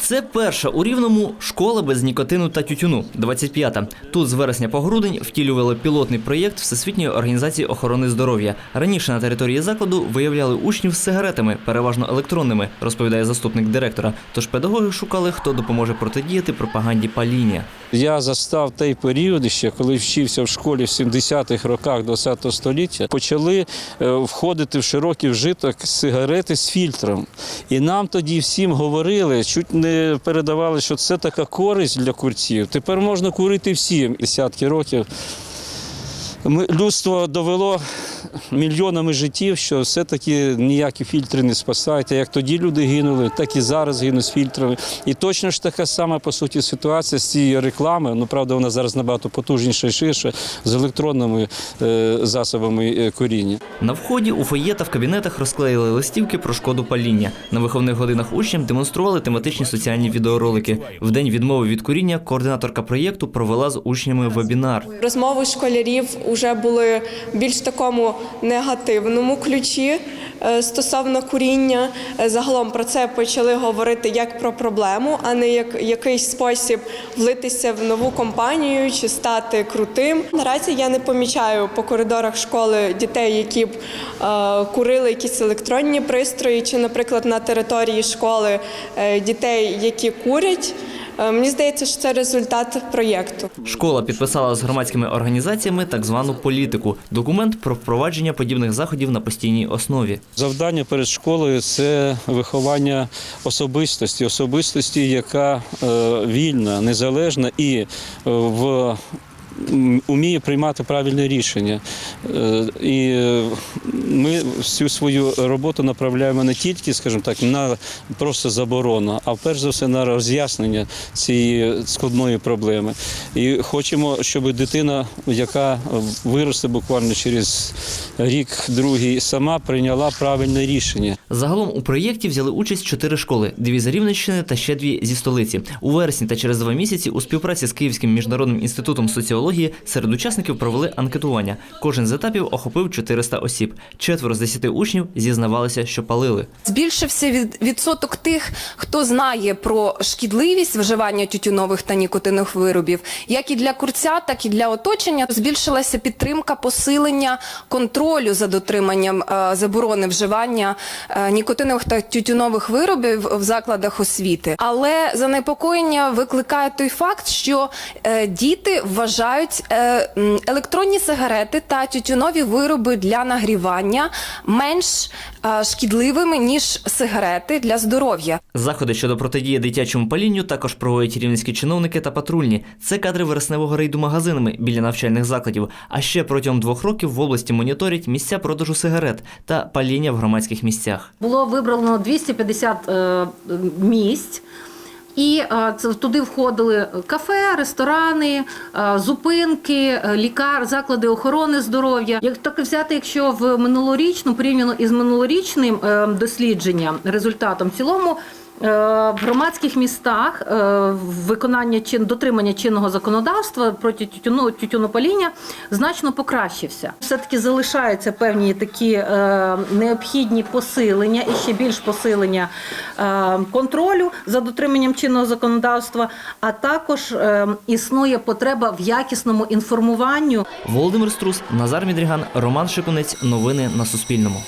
Це перша у рівному школа без нікотину та тютюну. 25-та. Тут з вересня по грудень втілювали пілотний проєкт Всесвітньої організації охорони здоров'я. Раніше на території закладу виявляли учнів з сигаретами, переважно електронними, розповідає заступник директора. Тож педагоги шукали, хто допоможе протидіяти пропаганді паління. Я застав той період, ще коли вчився в школі в 70-х роках ХХ століття, почали е, входити в широкий вжиток сигарети з фільтром. І нам тоді всім говорили, чуть не передавали, що це така користь для курців. Тепер можна курити всім. Десятки років. Людство довело мільйонами життів, що все-таки ніякі фільтри не спасають. А Як тоді люди гинули, так і зараз гинуть з фільтрами. І точно ж така сама по суті ситуація з цією рекламою. Ну правда, вона зараз набагато потужніша і ширша з електронними е, засобами е, коріння. На вході у фоє та в кабінетах розклеїли листівки про шкоду паління. На виховних годинах учням демонстрували тематичні соціальні відеоролики. В день відмови від куріння координаторка проєкту провела з учнями вебінар. Розмови школярів вже були більш такому негативному ключі е, стосовно куріння. Е, Загалом про це почали говорити як про проблему, а не як якийсь спосіб влитися в нову компанію чи стати крутим. Наразі я не помічаю по коридорах школи дітей, які б е, курили якісь електронні пристрої, чи, наприклад, на території школи дітей, які курять. Е, Мені здається, що це результат проєкту. Школа підписала з громадськими організаціями так звану політику документ про впровадження подібних заходів на постійній основі. Завдання перед школою це виховання особистості, особистості, яка е, вільна, незалежна і е, в Уміє приймати правильне рішення. Е, І е, ми всю свою роботу направляємо не тільки, скажімо так, на просто заборону, а перш за все на роз'яснення цієї складної проблеми. І хочемо, щоб дитина, яка виросте буквально через рік, другий, сама прийняла правильне рішення. Загалом у проєкті взяли участь чотири школи: дві з Рівненщини та ще дві зі столиці. У вересні та через два місяці у співпраці з Київським міжнародним інститутом соціології серед учасників провели анкетування. Кожен з етапів охопив 400 осіб. Четверо з десяти учнів зізнавалися, що палили. Збільшився від- відсоток тих, хто знає про шкідливість вживання тютюнових та нікотинових виробів, як і для курця, так і для оточення. Збільшилася підтримка посилення контролю за дотриманням е, заборони вживання е, нікотинових та тютюнових виробів в закладах освіти. Але занепокоєння викликає той факт, що е, діти вважають е, м, електронні сигарети та тютюнові вироби для нагрівання менш е, шкідливими ніж сигарети для здоров'я. Заходи щодо протидії дитячому палінню також проводять рівненські чиновники та патрульні. Це кадри вересневого рейду магазинами біля навчальних закладів. А ще протягом двох років в області моніторять місця продажу сигарет та паління в громадських місцях. Було вибрано 250 е, місць. І е, туди входили кафе, ресторани, е, зупинки, е, лікар, заклади охорони здоров'я. Як так взяти, якщо в минулорічну порівняно із минулорічним дослідженням результатом в цілому. Е, В громадських містах е, виконання чин дотримання чинного законодавства проти тютюну тютюнопаління значно покращився. Все таки залишаються певні такі е, необхідні посилення і ще більш посилення контролю за дотриманням чинного законодавства. А також існує потреба в якісному інформуванню Володимир Струс, Назар Мідріган, Роман Шикунець. Новини на Суспільному.